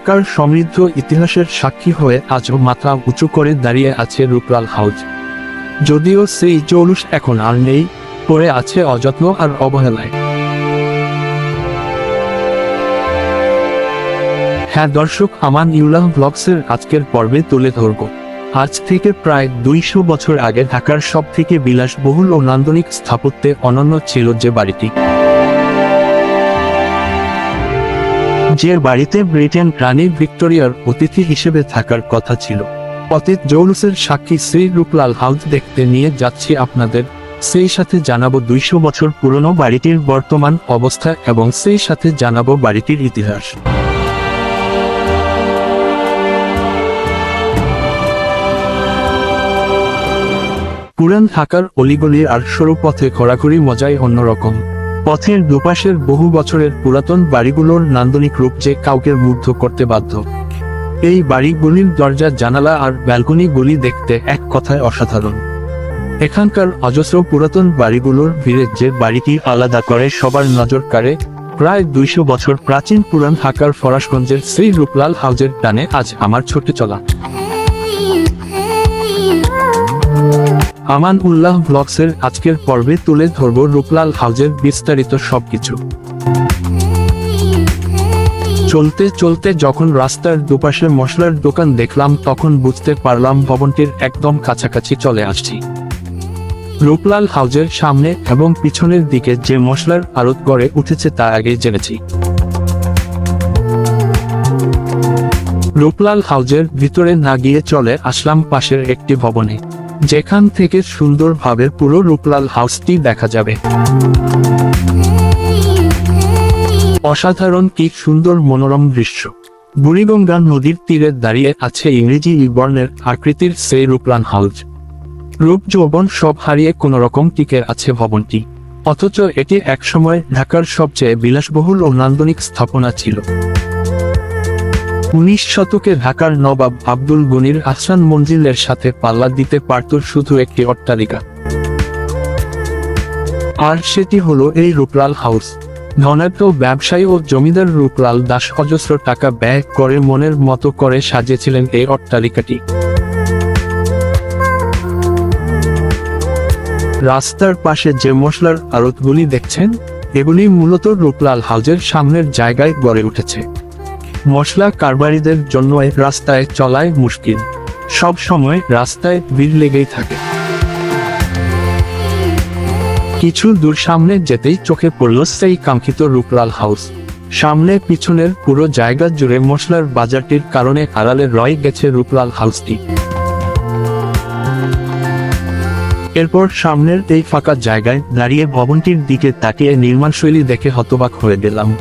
ঢাকার সমৃদ্ধ ইতিহাসের সাক্ষী হয়ে আজও মাথা উঁচু করে দাঁড়িয়ে আছে রূপলাল হাউজ। যদিও সেই জৌলুস এখন আর নেই, পড়ে আছে অযত্ন আর অবহেলায়। হ্যাঁ দর্শক আমান ইউলাহ ব্লগসের আজকের পর্বে তুলে ধরব। আজ থেকে প্রায় দুইশো বছর আগে ঢাকার সব থেকে বিলাসবহুল ও নান্দনিক স্থাপত্যে অনন্য ছিল যে বাড়িটি। যে বাড়িতে ব্রিটেন রানী ভিক্টোরিয়ার অতিথি হিসেবে থাকার কথা ছিল। অতীত জৌলুসের সাক্ষী শ্রী রূপলাল হাউস দেখতে নিয়ে যাচ্ছি আপনাদের। সেই সাথে জানাব দুইশো বছর পুরনো বাড়িটির বর্তমান অবস্থা এবং সেই সাথে জানাব বাড়িটির ইতিহাস। পুরান ঢাকার অলিগলির আর সরু পথে ঘোরাঘুরি মজাই অন্যরকম। পথের দুপাশের বহু বছরের পুরাতন বাড়িগুলোর নান্দনিক রূপ যে কাউকে মুগ্ধ করতে বাধ্য। এই বাড়িগুলির দরজা, জানালা আর ব্যালকনিগুলি দেখতে এক কথায় অসাধারণ। এখানকার অজস্র পুরাতন বাড়িগুলোর ভিড়ে যে বাড়িটি আলাদা করে সবার নজর কাড়ে, প্রায় দুইশো বছর প্রাচীন পুরান ঢাকার ফরাসগঞ্জের শ্রী রূপলাল হাউজের টানে আজ আমার ছোটে চলা। আমান উল্লাহ ব্লগসের আজকের পর্বে তুলে ধরব রূপলাল হাউজের বিস্তারিত সবকিছু। চলতে চলতে যখন রাস্তার দুপাশে মশলার দোকান দেখলাম, তখন বুঝতে পারলাম ভবনটির একদম কাছাকাছি চলে আসছি। রূপলাল হাউজের সামনে এবং পিছনের দিকে যে মশলার আড়ত গড়ে উঠেছে তা আগেই জেনেছি। রূপলাল হাউজের ভিতরে না গিয়ে চলে আসলাম পাশের একটি ভবনে। যেখান থেকে সুন্দরভাবে পুরো রূপলাল হাউসটি দেখা যাবে। অসাধারণ কি সুন্দর মনোরম দৃশ্য। বুড়িগঙ্গা নদীর তীরে দাঁড়িয়ে আছে ইংরেজি বর্ণের আকৃতির সেই রূপলাল হাউস। রূপ যৌবন সব হারিয়ে কোন রকম টিকে আছে ভবনটি। অথচ এটি একসময় ঢাকার সবচেয়ে বিলাসবহুল ও নান্দনিক স্থাপনা ছিল। উনিশ শতকে ঢাকার নবাব আব্দুল গনির আহসান মঞ্জিলের সাথে পাল্লা দিতে পারত শুধু একটি অট্টালিকা। আর সেটি হলো এই রূপলাল হাউস। ধনাঢ্য ব্যবসায়ী ও জমিদার রূপলাল দাস অজস্র টাকা ব্যয় করে মনের মতো করে সাজিয়েছিলেন এই অট্টালিকাটি। রাস্তার পাশে যে মশলার আড়তগুলি দেখছেন, এগুলি মূলত রূপলাল হাউজের সামনের জায়গায় গড়ে উঠেছে। মশলা কারবারিদের জন্য রাস্তায় চলায় মুশকিল। সব সময় রাস্তায় ভিড় লেগেই থাকে। কিছু দূর সামনে যেতেই চোখে পড়ল সেই কাঙ্ক্ষিত রূপলাল হাউস। সামনে পিছনের পুরো জায়গা জুড়ে মশলার বাজারটির কারণে আড়ালে রয়ে গেছে রূপলাল হাউসটি। এরপর সামনের এই ফাঁকা জায়গায় দাঁড়িয়ে ভবনটির দিকে তাকিয়ে নির্মাণশৈলী দেখে হতবাক হয়ে গেলাম।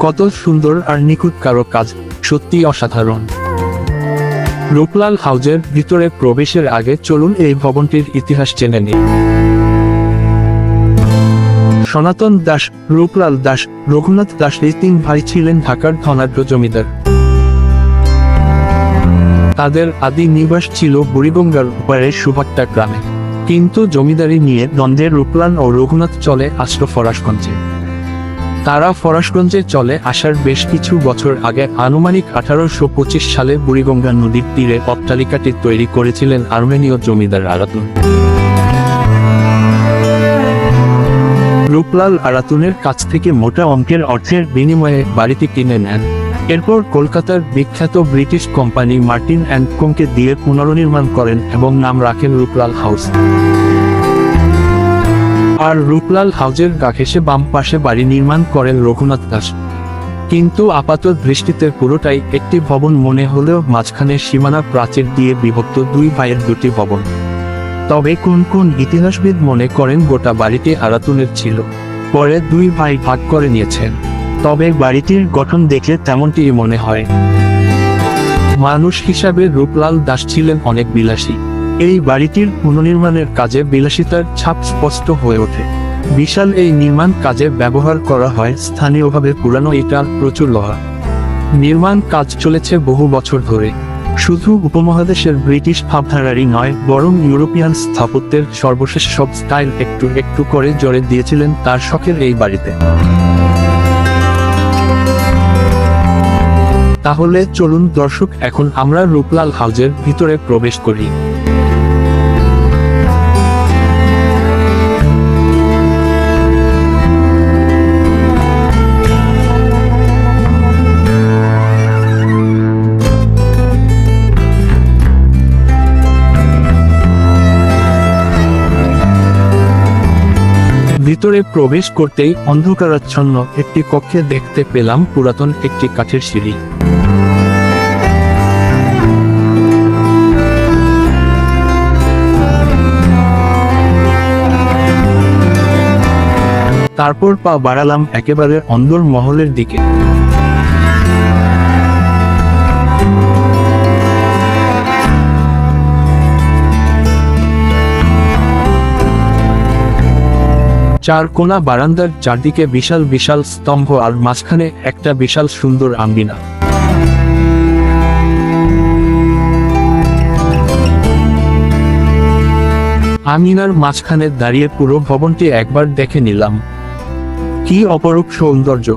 কত সুন্দর আর নিখুঁত কারও কাজ, সত্যি অসাধারণ। রূপলাল হাউজের ভিতরে প্রবেশের আগে চলুন এই ভবনটির ইতিহাস জেনে নিই। সনাতন দাস, রূপলাল দাস, রঘুনাথ দাস এই তিন ভাই ছিলেন ঢাকার ধনাঢ্য জমিদার। তাদের আদি নিবাস ছিল বুড়িগঙ্গার উপারে সুভাট্টা গ্রামে। কিন্তু জমিদারি নিয়ে দ্বন্দ্বের রূপলাল ও রঘুনাথ চলে আসলো ফরাসগঞ্জে তারা ফরাসগঞ্জে চলে আসার বেশ কিছু বছর আগে আনুমানিক আঠারোশো পঁচিশ সালে বুড়িগঙ্গা নদীর তীরে অট্টালিকাটি তৈরি করেছিলেন আর্মেনীয় জমিদার আরাতুন। রূপলাল আরাতুনের কাছ থেকে মোটা অঙ্কের অর্থের বিনিময়ে বাড়িটি কিনে নেন। এরপর কলকাতার বিখ্যাত ব্রিটিশ কোম্পানি মার্টিন অ্যান্ড কোমকে দিয়ে পুনর্নির্মাণ করেন এবং নাম রাখেন রূপলাল হাউস। আর রূপলাল হাউজের গা ঘেঁষে বাম পাশে বাড়ি নির্মাণ করেন রঘুনাথ দাস। কিন্তু আপাত দৃষ্টিতে পুরোটাই একটি ভবন মনে হলেও মাঝখানে সীমানা প্রাচীর দিয়ে বিভক্ত দুই ভাইয়ের দুটি ভবন। তবে কোন কোন ইতিহাসবিদ মনে করেন গোটা বাড়িটি আরাতুনের ছিল? পরে দুই ভাই ভাগ করে নিয়েছেন। তবে বাড়িটির গঠন দেখে তেমনটিই মনে হয়। মানুষ হিসাবে রূপলাল দাস ছিলেন অনেক বিলাসী। এই বাড়িটির পুনর্নির্মাণের কাজে বিলাসিতার ছাপ স্পষ্ট হয়ে ওঠে। বিশাল এই নির্মাণ কাজে ব্যবহার করা হয় স্থানীয়ভাবে পুরানো ইটার প্রচুর লোহা। নির্মাণ কাজ চলেছে বহু বছর ধরে। শুধু উপমহাদেশের ব্রিটিশ ভাবধারারই নয়, বরং ইউরোপিয়ান স্থাপত্যের সর্বশেষ সব স্টাইল একটু একটু করে জোরে দিয়েছিলেন তার শখের এই বাড়িতে। তাহলে চলুন দর্শক, এখন আমরা রূপলাল হাউজের ভিতরে প্রবেশ করি। ভিতরে প্রবেশ করতেই অন্ধকারাচ্ছন্ন একটি কক্ষে দেখতে পেলাম পুরাতন একটি কাঠের সিঁড়ি। তারপর পা বাড়ালাম একেবারে অন্দর মহলের দিকে। চার কোনা বারান্দার চারদিকে বিশাল বিশাল স্তম্ভ আর মাঝখানে একটা বিশাল সুন্দর আঙ্গিনা। আঙ্গিনার মাঝখানে দাঁড়িয়ে পুরো ভবনটি একবার দেখে নিলাম। কি অপরূপ সৌন্দর্য।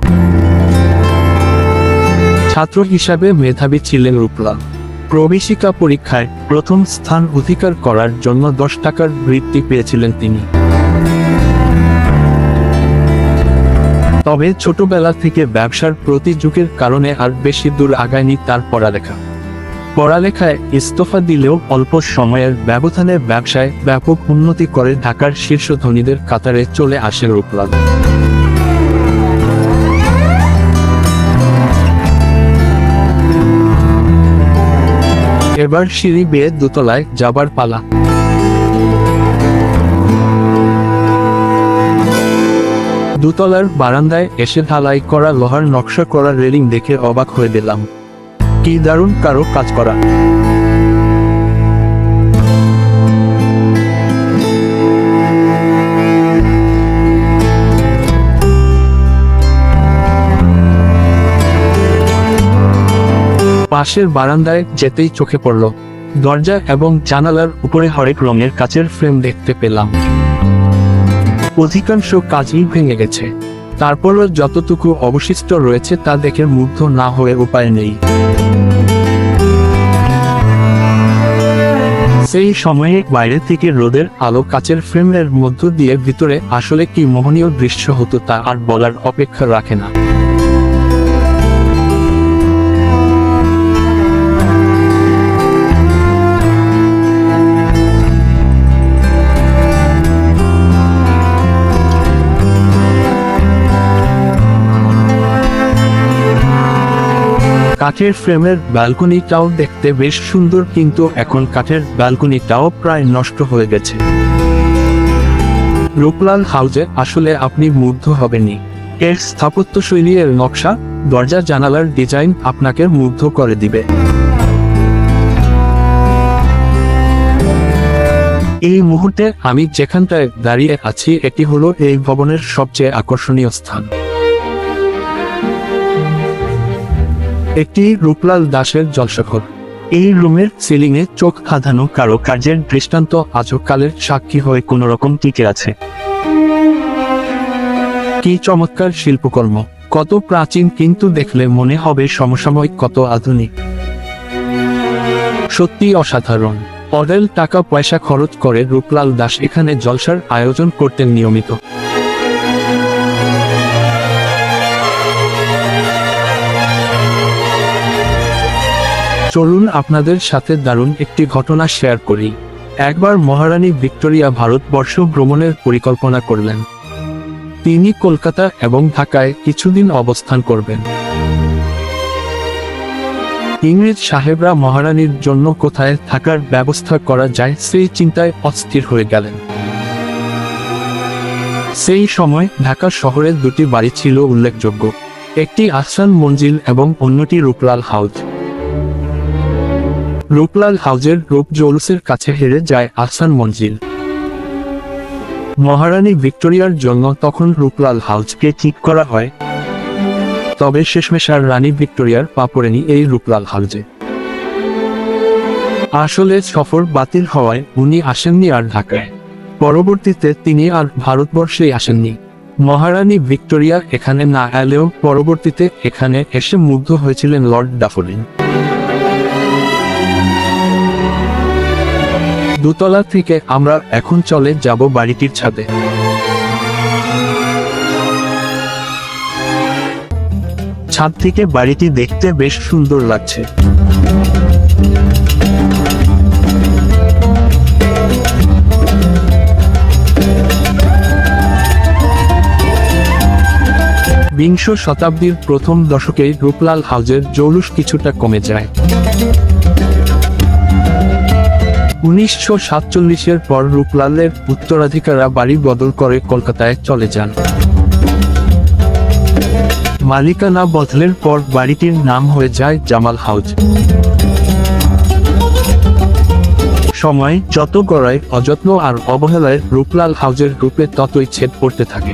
ছাত্র হিসাবে মেধাবী ছিলেন রূপলাল প্রবেশিকা পরীক্ষায় প্রথম স্থান অধিকার করার জন্য দশ টাকার বৃত্তি পেয়েছিলেন তিনি। তবে ছোটবেলা থেকে ব্যবসার প্রতি প্রতিযোগের কারণে আর বেশি দূর আগায়নি তার পড়ালেখা। পড়ালেখায় ইস্তফা দিলেও অল্প সময়ের ব্যবধানে ব্যবসায় ব্যাপক উন্নতি করে ঢাকার শীর্ষ ধনীদের কাতারে চলে আসে রূপলাল। এবার সিঁড়ি বেয়ে দোতলায় যাবার পালা। দুতলার বারান্দায় এসে ঢালাই করা লোহার নকশা করা রেলিং দেখে অবাক হয়ে দিলাম কি দারুণ কারও কাজ করা। পাশের বারান্দায় যেতেই চোখে পড়ল। দরজা এবং জানালার উপরে হরেক রঙের কাচের ফ্রেম দেখতে পেলাম। অধিকাংশ কাজই ভেঙে গেছে। তারপরও যতটুকু অবশিষ্ট রয়েছে তা দেখে মুগ্ধ না হয়ে উপায় নেই। সেই সময়ে বাইরে থেকে রোদের আলো কাচের ফ্রেমের মধ্য দিয়ে ভিতরে আসলে কি মোহনীয় দৃশ্য হতো তা আর বলার অপেক্ষা রাখে না। কাঠের ফ্রেমের ব্যালকনিটাও দেখতে বেশ সুন্দর, কিন্তু এখন কাঠের ব্যালকনিটাও প্রায় নষ্ট হয়ে গেছে। রূপলাল হাউজে আসলে আপনি মুগ্ধ হবেনই। এর স্থাপত্য শৈলী এর নকশা, দরজা জানালার ডিজাইন আপনাকে মুগ্ধ করে দিবে। এই মুহূর্তে আমি যেখানটায় দাঁড়িয়ে আছি, এটি হলো এই ভবনের সবচেয়ে আকর্ষণীয় স্থান। একটি রূপলাল দাসের জলসাঘর। এই রুমের সিলিংয়ে চোখ খাধানো কারও কার্যের দৃষ্টান্ত আজও কালের সাক্ষী হয়ে কোন রকম টিকে আছে। কি চমৎকার শিল্পকর্ম, কত প্রাচীন কিন্তু দেখলে মনে হবে সমসাময়িক কত আধুনিক। সত্যি অসাধারণ, অডেল টাকা পয়সা খরচ করে রূপলাল দাস এখানে জলসার আয়োজন করতেন নিয়মিত। চলুন আপনাদের সাথে দারুণ একটি ঘটনা শেয়ার করি। একবার মহারানী ভিক্টোরিয়া ভারতবর্ষ ভ্রমণের পরিকল্পনা করলেন। তিনি কলকাতা এবং ঢাকায় কিছুদিন অবস্থান করবেন। ইংরেজ সাহেবরা মহারানীর জন্য কোথায় থাকার ব্যবস্থা করা যায় সেই চিন্তায় অস্থির হয়ে গেলেন। সেই সময় ঢাকা শহরের দুটি বাড়ি ছিল উল্লেখযোগ্য। একটি আসান মঞ্জিল এবং অন্যটি রূপলাল হাউজ রূপলাল হাউজের রূপ জৌলুসের কাছে হেরে যায় আহসান মঞ্জিল। মহারানী ভিক্টোরিয়ার জন্য তখন রূপলাল হাউজকে ঠিক করা হয়। তবে শেষমেশ আর রানী ভিক্টোরিয়ার পা পড়েনি এই রূপলাল হাউজে। আসলে সফর বাতিল হওয়ায় উনি আসেননি আর ঢাকায়। পরবর্তীতে তিনি আর ভারতবর্ষেই আসেননি। মহারানী ভিক্টোরিয়া এখানে না এলেও পরবর্তীতে এখানে এসে মুগ্ধ হয়েছিলেন লর্ড ডাফোডিন দোতলা থেকে আমরা এখন চলে যাব বাড়িটির ছাদে। ছাদ থেকে বাড়িটি দেখতে বেশ সুন্দর লাগছে। বিংশ শতাব্দীর প্রথম দশকে রূপলাল হাউজের জৌলুস কিছুটা কমে যায়। উনিশশো সাতচল্লিশের পর রূপলালের উত্তরাধিকারা বাড়ি বদল করে কলকাতায় চলে যান। মালিকানা বদলের পর বাড়িটির নাম হয়ে যায় জামাল হাউজ। সময় যত গড়ায়, অযত্ন আর অবহেলায় রূপলাল হাউজের রূপে ততই ছেদ পড়তে থাকে।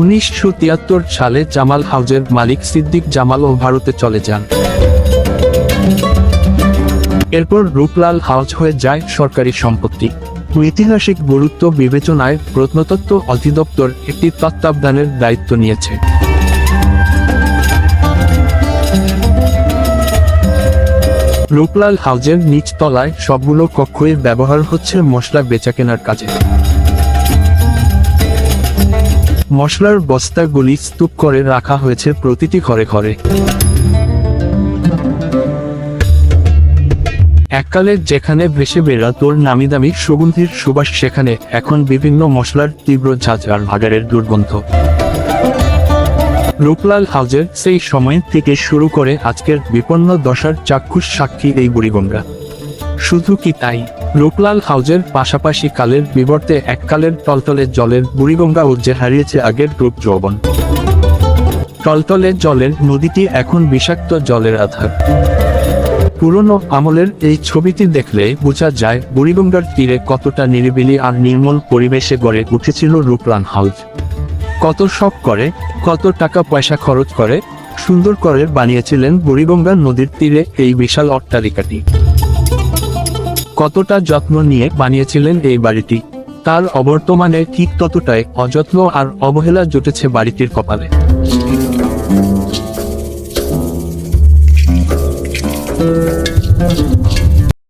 উনিশশো তিয়াত্তর সালে জামাল হাউজের মালিক সিদ্দিক জামালও ভারতে চলে যান। এরপর রূপলাল হাউজ হয়ে যায় সরকারি সম্পত্তি। ঐতিহাসিক গুরুত্ব বিবেচনায় প্রত্নতত্ত্ব অধিদপ্তর একটি তত্ত্বাবধানের দায়িত্ব নিয়েছে। রূপলাল হাউজের নিচ তলায় সবগুলো কক্ষই ব্যবহার হচ্ছে মশলা বেচাকেনার কাজে। মশলার বস্তাগুলি স্তূপ করে রাখা হয়েছে প্রতিটি ঘরে ঘরে। এককালে যেখানে ভেসে বেড়াতোর নামি দামি সুগন্ধির সুবাস, সেখানে এখন বিভিন্ন মশলার তীব্র ঝাঁঝ আর ভাগাড়ের দুর্গন্ধ। রূপলাল হাউজের সেই সময় থেকে শুরু করে আজকের বিপন্ন দশার চাক্ষুষ সাক্ষী এই বুড়িগঙ্গা। শুধু কি তাই, রূপলাল হাউজের পাশাপাশি কালের বিবর্তে এককালের টলটলে জলের বুড়িগঙ্গা উজ্জে হারিয়েছে আগের রূপ যৌবন। টলটলে জলের নদীটি এখন বিষাক্ত জলের আধার। পুরনো আমলের এই ছবিটি দেখলে বোঝা যায় বুড়িগঙ্গার তীরে কতটা নিরিবিলি আর নির্মল পরিবেশে গড়ে উঠেছিল রূপলান হাউজ কত শখ করে, কত টাকা পয়সা খরচ করে, সুন্দর করে বানিয়েছিলেন বুড়িগঙ্গা নদীর তীরে এই বিশাল অট্টালিকাটি। কতটা যত্ন নিয়ে বানিয়েছিলেন এই বাড়িটি, তার অবর্তমানে ঠিক ততটাই অযত্ন আর অবহেলা জুটেছে বাড়িটির কপালে। Thank you.